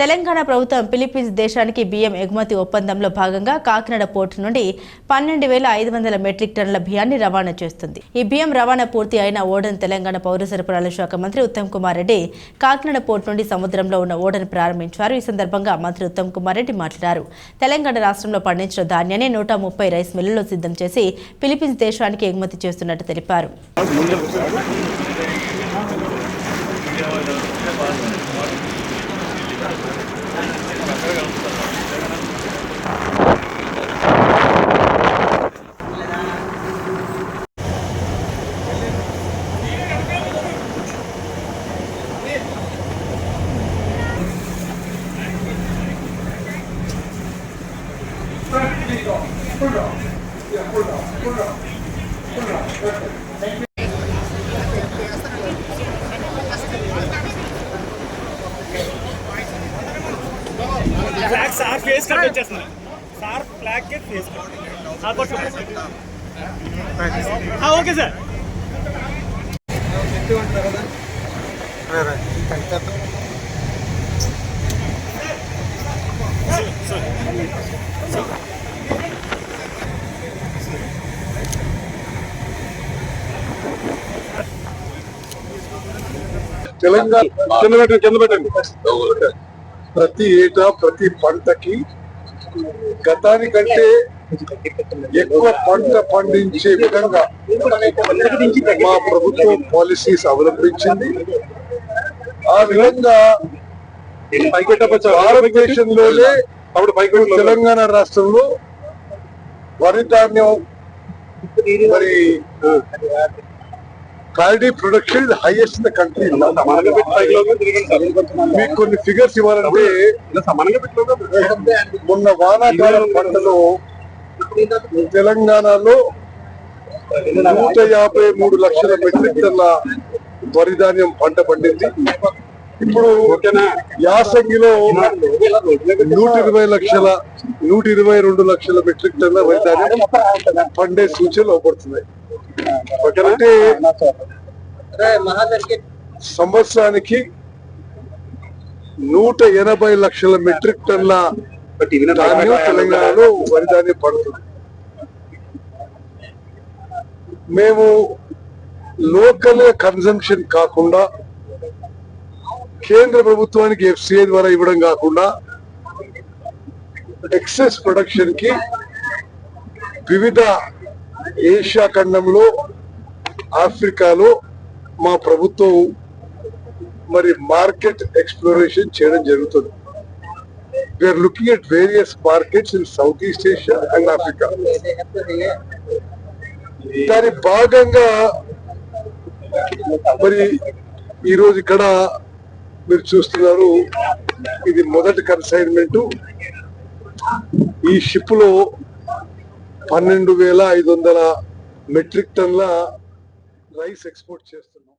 తెలంగాణ ప్రభుత్వం ఫిలిప్పీన్స్ దేశానికి బియ్యం ఎగుమతి ఒప్పందంలో భాగంగా కాకినాడ పోర్టు నుండి పన్నెండు వేల ఐదు వందల మెట్రిక్ టన్నుల బియ్యాన్ని రవాణా చేస్తుంది. ఈ బియ్యం రవాణా పూర్తి అయిన ఓడన్ తెలంగాణ పౌర సరఫరాల శాఖ మంత్రి ఉత్తమ్ కుమార్ రెడ్డి కాకినాడ పోర్టు నుండి సముద్రంలో ఉన్న ఓడను ప్రారంభించారు. ఈ సందర్భంగా మంత్రి ఉత్తమ్ కుమార్ రెడ్డి మాట్లాడారు. తెలంగాణ రాష్ట్రంలో పండించిన ధాన్యాన్ని నూట ముప్పై రైస్ మిల్లుల్లో సిద్ధం చేసి ఫిలిప్పీన్స్ దేశానికి ఎగుమతి చేస్తున్నట్టు తెలిపారు. సార్ ఫేస్ కట్ వచ్చేస్తున్నారు సార్ ఫ్లాగ్ ఫేస్ కట్. కొట్టు. ఆ, ఓకే సార్. తెలంగాణ కింద పెట్టండి కింద పెట్టండి. ప్రతి ఏటా ప్రతి పంటకి గతానికంటే ఎక్కువ పంట పండించే విధంగా మా ప్రభుత్వం పాలసీస్ అవలంబించింది. ఆ విధంగా భారతదేశంలోనే అప్పుడు తెలంగాణ రాష్ట్రంలో వరి ధాన్యం మరి quality production is highest in the country మీకు కొన్ని ఫిగర్స్ ఇవ్వాలంటే మొన్న వానాకాలం పంటలో తెలంగాణలో నూట యాభై మూడు లక్షల మెట్రిక్ టన్ల వరి ధాన్యం పంట పండింది. ఇప్పుడు యాసంగిలో నూట ఇరవై లక్షల నూట ఇరవై రెండు లక్షల మెట్రిక్ టన్ల వరి ధాన్యం పండే సూచనలు అవపడుతున్నాయి అంటే సంవత్సరానికి నూట ఎనభై లక్షల మెట్రిక్ టన్ల ధాన్యం తెలంగాణలో వరి ధాన్యం పడుతుంది. మేము లోకల్ కన్సంప్షన్ కాకుండా కేంద్ర ప్రభుత్వానికి ఎఫ్సిఐ ద్వారా ఇవ్వడం కాకుండా ఎక్సెస్ ప్రొడక్షన్కి వివిధ ఏషియా ఖండంలో ఆఫ్రికాలో మా ప్రభుత్వం మరి మార్కెట్ ఎక్స్ప్లోరేషన్ చేయడం జరుగుతుంది. We're looking at various markets in South East Asia and Africa దాని భాగంగా మరి ఈరోజు ఇక్కడ మీరు చూస్తున్నారు ఇది మొదటి కన్సైన్మెంట్ ఈ షిప్లో పన్నెండు వేల ఐదు వందల మెట్రిక్ టన్ల రైస్ ఎక్స్పోర్ట్ చేస్తున్నాం.